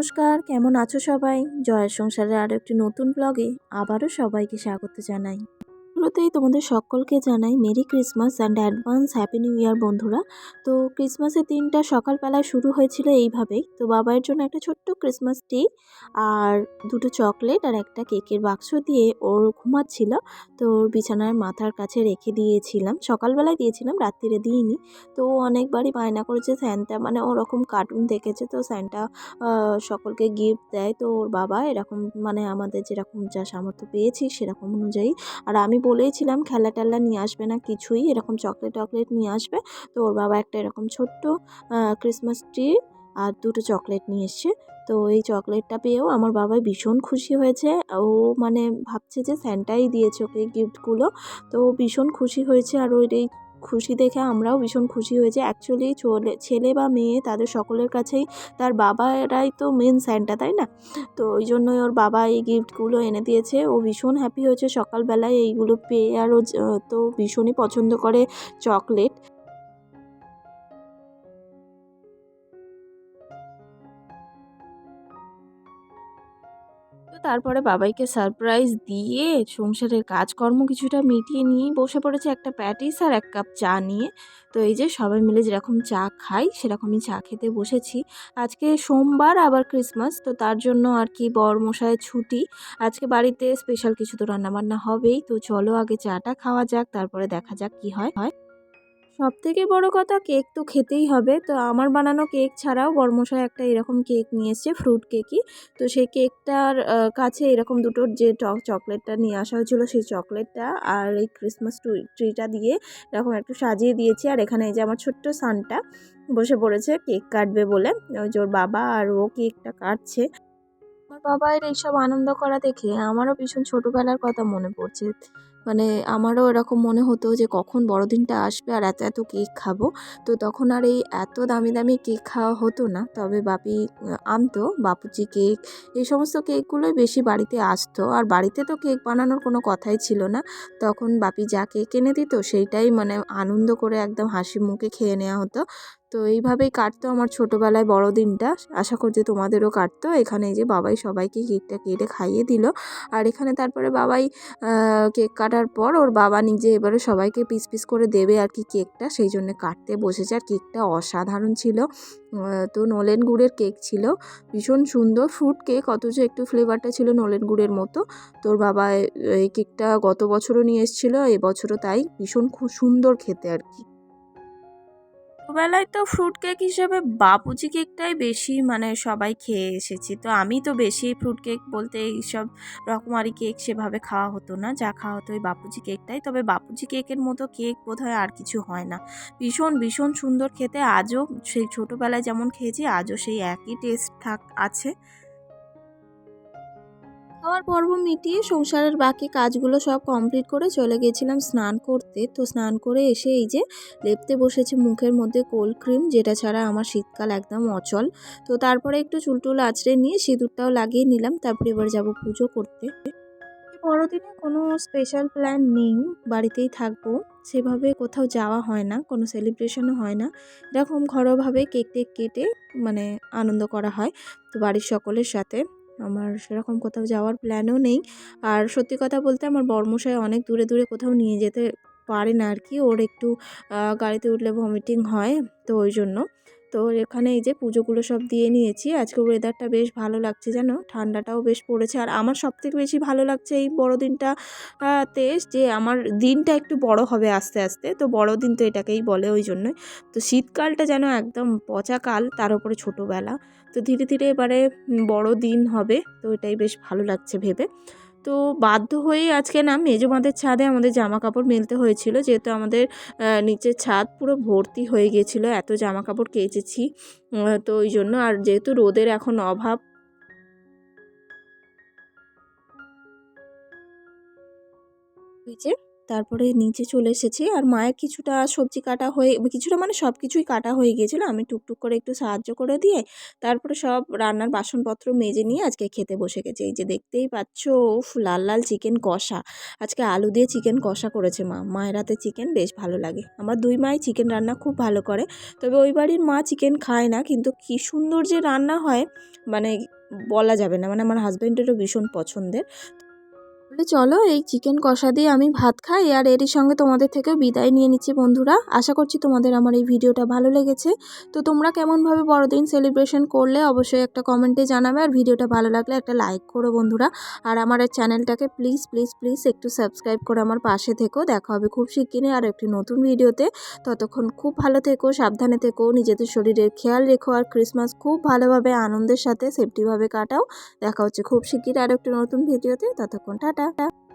নমস্কার কেমন আছো সবাই? জয়ের সংসারের আরও একটি নতুন ব্লগে আবারও সবাইকে স্বাগত জানাই। শুরুতেই তোমাদের সকলকে জানাই merry Christmas and advance happy new year, বন্ধুরা। তো ক্রিসমাসের দিনটা সকালবেলায় শুরু হয়েছিল এইভাবেই। তো বাবার জন্য একটা ছোট্ট ক্রিসমাস ট্রি আর দুটো চকলেট আর একটা কেকের বাক্স দিয়ে ওর ঘুমাচ্ছিল। তো ওর বিছানার মাথার কাছে রেখে দিয়েছিলাম। সকালবেলায় দিয়েছিলাম রাত্রিরে দিইনি। তো ও অনেকবারই বায়না করেছে, স্যান্টা মানে ওরকম কার্টুন দেখেছে তো স্যান্টা সকলকে গিফট দেয়। তো ওর বাবা এরকম মানে আমাদের যেরকম যা সামর্থ্য পেয়েছি সেরকম অনুযায়ী। আর আমি বলেইছিলাম খেলা টেলা নিয়ে আসবে না কিছুই, এরকম চকলেট টকলেট নিয়ে আসবে। তো ওর বাবা একটা এরকম ছোট্ট ক্রিসমাস ট্রি আর দুটো চকলেট নিয়ে এসছে। তো এই চকলেটটা পেয়েও আমার বাবা ভীষণ খুশি হয়েছে। ও মানে ভাবছে যে স্যান্টাই দিয়েছে ওকে গিফটগুলো তো ভীষণ খুশি হয়েছে আর ওর এই খুশি দেখে আমরাও ভীষণ খুশি হয়েছে। অ্যাকচুয়ালি ছেলে বা মেয়ে তাদের সকলের কাছেই তার বাবারাই তো মেন স্যান্টা তাই না? তো ওই জন্যই ওর বাবা এই গিফটগুলো এনে দিয়েছে। ও ভীষণ হ্যাপি হয়েছে। সকালবেলায় এইগুলো পেয়ে আরও তো ভীষণই পছন্দ করে চকলেট তো তারপরে বাবাইকে সারপ্রাইজ দিয়ে সংসারের কাজকর্ম কিছুটা মিটিয়ে নিয়েই বসে পড়েছে একটা প্যাটিস আর এক কাপ চা নিয়ে। তো এই যে সবাই মিলে যেরকম চা খাই, সেরকমই চা খেতে বসেছি। আজকে সোমবার, আবার ক্রিসমাস তো তার জন্য আর কি বরমশায় ছুটি। আজকে বাড়িতে স্পেশাল কিছু তো রান্নাবান্না হবেই। তো চলো আগে চাটা খাওয়া যাক, তারপরে দেখা যাক কি হয় হয়। সব থেকে বড় কথা কেক তো খেতেই হবে। তো আমার বানানো কেক ছাড়াও বর্মশাই একটা এরকম কেক নিয়ে এসছে, ফ্রুট কেকই। তো সেই কেকটার কাছে এরকম দুটোর যে টক চকলেটটা নিয়ে আসা হয়েছিলো সেই চকলেটটা আর এই ক্রিসমাস ট্রিটা দিয়ে এরকম একটু সাজিয়ে দিয়েছি। আর এখানে এই যে আমার ছোট্ট সানটা বসে পড়েছে কেক কাটবে বলে। ওই ওর বাবা আর ও কেকটা কাটছে। আমার বাবার এইসব আনন্দ করা দেখে আমারও ভীষণ ছোটোবেলার কথা মনে পড়ছে। মানে আমারও এরকম মনে হতো যে কখন বড়দিনটা আসবে আর এত এত কেক খাব। তো তখন আর এই এত দামি দামি কেক খাওয়া হতো না। তবে বাপি আনতো বাপুচি কেক। এই সমস্ত কেকগুলোই বেশি বাড়িতে আসতো। আর বাড়িতে তো কেক বানানোর কোনো কথাই ছিল না। তখন বাপি যা কেক এনে দিত সেইটাই মানে আনন্দ করে একদম হাসি মুখে খেয়ে নেওয়া হতো। তো এইভাবেই কাটতো আমার ছোটোবেলায় বড়দিনটা। আশা করছি তোমাদেরও কাটতো। এখানে যে বাবাই সবাইকে কেকটা কেটে খাইয়ে দিল। আর এখানে তারপরে বাবাই কেক কাটার পর ওর বাবা নিজে এবারে সবাইকে পিস পিস করে দেবে আর কি কেকটা। সেই জন্য কাটতে বসেছে। আর কেকটা অসাধারণ ছিল। তো নলেন গুড়ের কেক ছিল। ভীষণ সুন্দর ফ্রুট কেক, অথচ একটু ফ্লেভারটা ছিল নলেন গুড়ের মতো। তোর বাবা এই কেকটা গত বছরও নিয়ে এসেছিল এবছরও তাই। ভীষণ খুব সুন্দর খেতে আর কি। ছোটোবেলায় তো ফ্রুট কেক হিসেবে বাপুজি কেকটাই বেশি মানে সবাই খেয়ে এসেছি। তো আমি তো বেশি ফ্রুট কেক বলতে এইসব রকমারি কেক সেভাবে খাওয়া হতো না, যা খাওয়া হতো ওই বাপুজি কেকটাই তবে বাপুজি কেকের মতো কেক বোধহয় আর কিছু হয় না। ভীষণ ভীষণ সুন্দর খেতে। আজও সেই ছোটোবেলায় যেমন খেয়েছি, আজও সেই একই টেস্ট থাক, আছে। খাওয়ার পর্ব মিটিয়ে সংসারের বাকি কাজগুলো সব কমপ্লিট করে চলে গেছিলাম স্নান করতে। তো স্নান করে এসে এই যে লেপতে বসেছি মুখের মধ্যে কোল্ড ক্রিম যেটা ছাড়া আমার শীতকাল একদম অচল। তো তারপরে একটু চুলটুল আঁচড়ে নিয়ে সিঁদুরটাও লাগিয়ে নিলাম, তারপরে এবার যাব পুজো করতে। বড়দিনে কোনো স্পেশাল প্ল্যান নেই, বাড়িতেই থাকব। সেভাবে কোথাও যাওয়া হয় না, কোনো সেলিব্রেশনও হয় না। এরকম ঘরোয়াভাবে কেক টেক কেটে মানে আনন্দ করা হয়। তো বাড়ির সকলের সাথে আমার সেরকম কোথাও যাওয়ার প্ল্যানও নেই। আর সত্যি কথা বলতে আমার বর্মশাই অনেক দূরে দূরে কোথাও নিয়ে যেতে পারে না আর কি ওর একটু গাড়িতে উঠলে ভমিটিং হয়, তো ওই জন্য। তো এখানে এই যে পুজোগুলো সব দিয়ে নিয়েছি। আজকে ওয়েদারটা বেশ ভালো লাগছে জানো? ঠান্ডাটাও বেশ পড়েছে। আর আমার সবথেকে বেশি ভালো লাগছে এই বড়দিনটা তে যে আমার দিনটা একটু বড় হবে আস্তে আস্তে। তো বড়দিন তো এটাকেই বলে ওই জন্যই। তো শীতকালটা যেন একদম পচা কাল, তার উপরে ছোটোবেলা। তো ধীরে ধীরে এবারে বড় দিন হবে, তো এটাই বেশ ভালো লাগছে ভেবে। তো বাধ্য হয়েই আজকে না মেজমাদের ছাদে আমাদের জামা কাপড় মেলতে হয়েছিল, যেহেতু আমাদের নিচের ছাদ পুরো ভর্তি হয়ে গিয়েছিল এত জামা কাপড় কেচেছি তো ওই জন্য। আর যেহেতু রোদের এখন অভাব যে তারপরে নিচে চলে এসেছি আর মায়ের কিছুটা সবজি কাটা হয়ে, কিছুটা মানে সব কিছুই কাটা হয়ে গিয়েছিল। আমি টুকটুক করে একটু সাহায্য করে দিয়ে তারপরে সব রান্নার বাসনপত্র মেজে নিয়ে আজকে খেতে বসে গেছি। এই যে দেখতেই পাচ্ছ, উফ, লাল লাল চিকেন কষা। আজকে আলু দিয়ে চিকেন কষা করেছে মা। মায়ের হাতে চিকেন বেশ ভালো লাগে। আমার দুই মাই চিকেন রান্না খুব ভালো করে। তবে ওই বাড়ির মা চিকেন খায় না, কিন্তু কী সুন্দর যে রান্না হয় মানে বলা যাবে না। মানে আমার হাজব্যান্ডেরও ভীষণ পছন্দের। বলে চলো এই চিকেন কষা দিয়ে আমি ভাত খাই, আর এরই সঙ্গে তোমাদের থেকেও বিদায় নিয়ে নিচ্ছি বন্ধুরা। আশা করছি তোমাদের আমার এই ভিডিওটা ভালো লেগেছে। তো তোমরা কেমনভাবে বড়দিন সেলিব্রেশন করলে অবশ্যই একটা কমেন্টে জানাবে, আর ভিডিওটা ভালো লাগলে একটা লাইক করো বন্ধুরা। আর আমার চ্যানেলটাকে প্লিজ প্লিজ প্লিজ একটু সাবস্ক্রাইব করে আমার পাশে থেকো। দেখা হবে খুব শিগগিরই আর একটি নতুন ভিডিওতে। ততক্ষণ খুব ভালো থেকো, সাবধানে থেকো, নিজেদের শরীরের খেয়াল রেখো, আর ক্রিসমাস খুব ভালোভাবে আনন্দের সাথে সেফটিভাবে কাটাও। দেখা হচ্ছে খুব শিগগির আর একটি নতুন ভিডিওতে। ততক্ষণ টাটা। たたた。